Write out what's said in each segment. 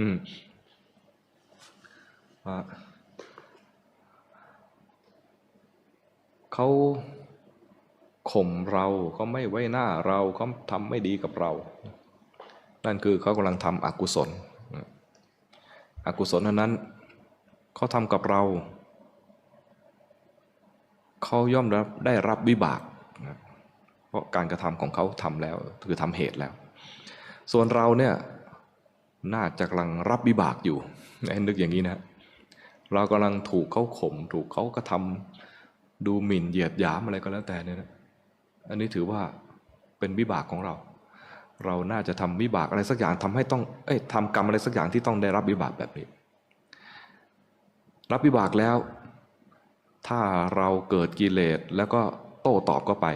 อืมว่าเขาข่มเราเขาไม่ไว้หน้าเราเขาทำไม่ดีกับเรา นั่นคือเขากำลังทำอกุศล อกุศลนั้นเขาทำกับเรา เขาย่อมรับได้รับวิบาก เพราะการกระทำของเขาทำแล้ว คือทำเหตุแล้ว ส่วนเราเนี่ย น่าจะกำลังรับวิบากอยู่ให้นึกอย่างนี้นะ เรากำลังถูกเขาข่มถูกเขากระทำดูหมิ่นเหยียดหยามอะไรก็แล้วแต่เนี่ยนะอันนี้ถือว่าเป็นวิบากของเรา เราน่าจะทำวิบากอะไรสักอย่างทำให้ต้องเอ้ยทำกรรมอะไรสักอย่างที่ต้องได้รับวิบากแบบนี้ รับวิบากแล้ว ถ้าเราเกิดกิเลสแล้วก็โต้ตอบก็ไป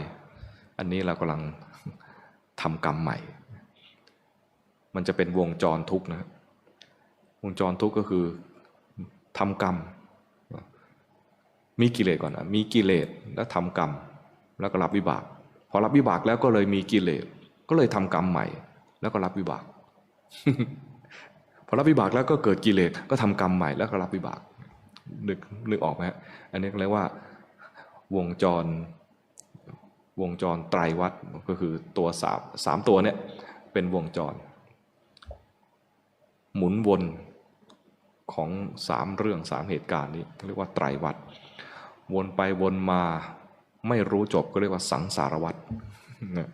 อันนี้เรากำลังทำกรรมใหม่ มันจะเป็นวงจรทุกข์นะวงจรทุกข์ก็คือทำกรรม มีกิเลสก่อนนะมีกิเลสแล้วทำกรรม แล้วก็รับวิบาก พอรับวิบากแล้วก็เลยมีกิเลสก็เลยทำกรรมใหม่ แล้วก็รับวิบาก พอรับวิบากแล้วก็เกิดกิเลสก็ทำกรรมใหม่แล้วก็รับวิบากนึกนึกออกไหมฮะอันนี้เรียกว่าวงจรวงจรไตรวัฏก็คือตัวสามสามตัวเนี่ยเป็นวงจร หมุนวนของสามเรื่องสามเหตุการณ์นี้เรียกว่าไตรวัฏวนไปวนมาไม่รู้จบก็เรียกว่าสังสารวัฏนะ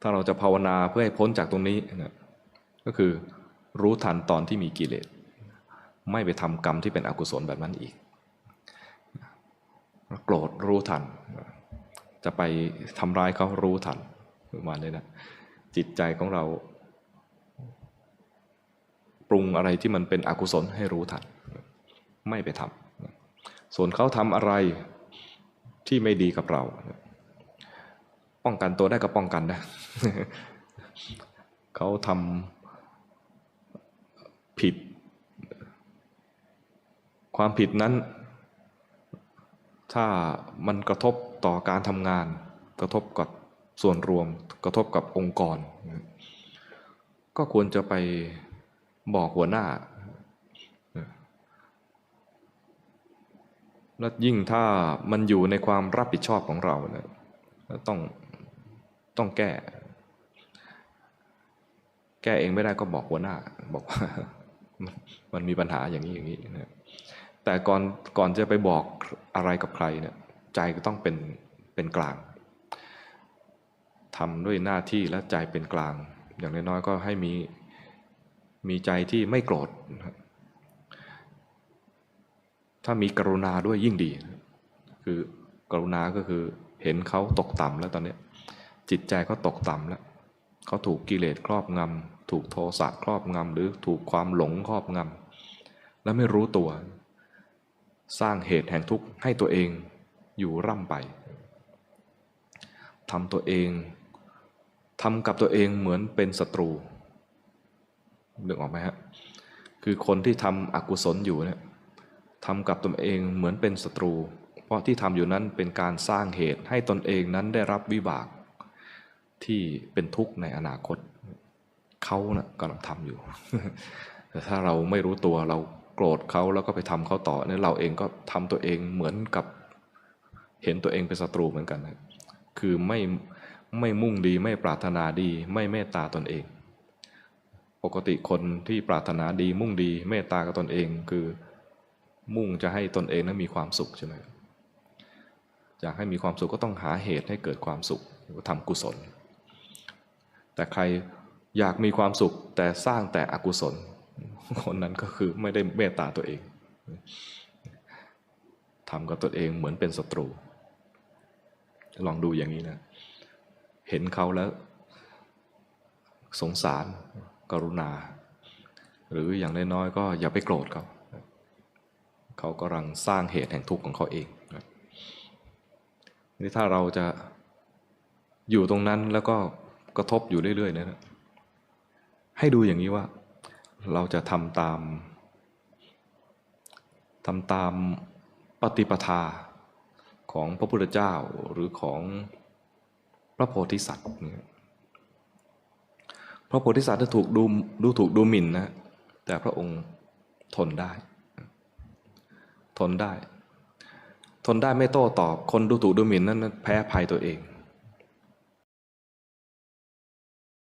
ถ้าเราจะภาวนาเพื่อให้พ้นจากตรงนี้นะก็คือรู้ทันตอนที่มีกิเลส ไม่ไปทำกรรมที่เป็นอกุศลแบบนั้นอีก โกรธรู้ทัน จะไปทำร้ายเขารู้ทันประมาณนี้นะจิตใจของเรา ปรุงอะไรที่มันเป็นอกุศลให้รู้ทัน ไม่ไปทำส่วนเขาทำอะไรที่ไม่ดีกับเรา ป้องกันตัวได้ก็ป้องกันนะเขาทำผิด ความผิดนั้น ถ้ามันกระทบต่อการทำงาน กระทบกับส่วนรวม กระทบกับองค์กร ก็ควรจะไป บอกหัวหน้า และยิ่งถ้ามันอยู่ในความรับผิดชอบของเราเนี่ยต้องต้องแก้ แก้เองไม่ได้ก็บอกหัวหน้า บอกว่ามันมีปัญหาอย่างนี้อย่างนี้นะแต่ก่อนก่อนจะไปบอกอะไรกับใครเนี่ยใจก็ต้องเป็นเป็นกลางทำด้วยหน้าที่และใจเป็นกลาง อย่างน้อยๆก็ให้มี มีใจที่ไม่โกรธนะครับถ้ามีกรุณาด้วยยิ่งดี คือกรุณาก็คือเห็นเขาตกต่ำแล้วตอนนี้จิตใจเขาตกต่ำแล้วเขาถูกกิเลสครอบงำถูกโทสะครอบงำหรือถูกความหลงครอบงำแล้วไม่รู้ตัว สร้างเหตุแห่งทุกข์ให้ตัวเองอยู่ร่ำไปทำตัวเองทำกับตัวเองเหมือนเป็นศัตรู นึกออกไหมฮะคือคนที่ทำอกุศลอยู่เนี่ยทำกับตนเองเหมือนเป็นศัตรู เพราะที่ทำอยู่นั้นเป็นการสร้างเหตุให้ตนเองนั้นได้รับวิบากที่เป็นทุกข์ในอนาคตเขานะ่ะกำลังทำอยู่ แต่ถ้าเราไม่รู้ตัวเราโกรธเขาแล้วก็ไปทำเขาต่อเนี่ยเราเองก็ทำตัวเองเหมือนกับเห็นตัวเองเป็นศัตรูเหมือนกันนะคือไม่ไม่มุ่งดีไม่ปรารถนาดี ไม่เมตตาตนเอง ปกติคนที่ปรารถนาดีมุ่งดี เมตตากับตนเองคือมุ่งจะให้ตนเองนั้นมีความสุขใช่ไหมอยากให้มีความสุขก็ต้องหาเหตุให้เกิดความสุขก็ทำกุศล แต่ใครอยากมีความสุขแต่สร้างแต่อกุศล คนนั้นก็คือไม่ได้เมตตาตัวเองทำกับตัวเองเหมือนเป็นศัตรู ลองดูอย่างนี้นะ เห็นเขาแล้ว สงสาร กรุณา หรืออย่างน้อยๆก็อย่าไปโกรธเขาเขากำลังสร้างเหตุแห่งทุกข์ของเขาเองนี่ถ้าเราจะอยู่ตรงนั้นแล้วก็กระทบอยู่เรื่อยๆนะให้ดูอย่างนี้ว่า เราจะทำตามทำตามปฏิปทาของพระพุทธเจ้าหรือของพระโพธิสัตว์เนี่ย พระโพธิสัตว์ถูกดูดูถูกดูหมิ่นนะ แต่พระองค์ทนได้ ทนได้ ทนได้ไม่โต้ตอบ คนดูถูกดูหมิ่นนั้นแพ้ภัยตัวเอง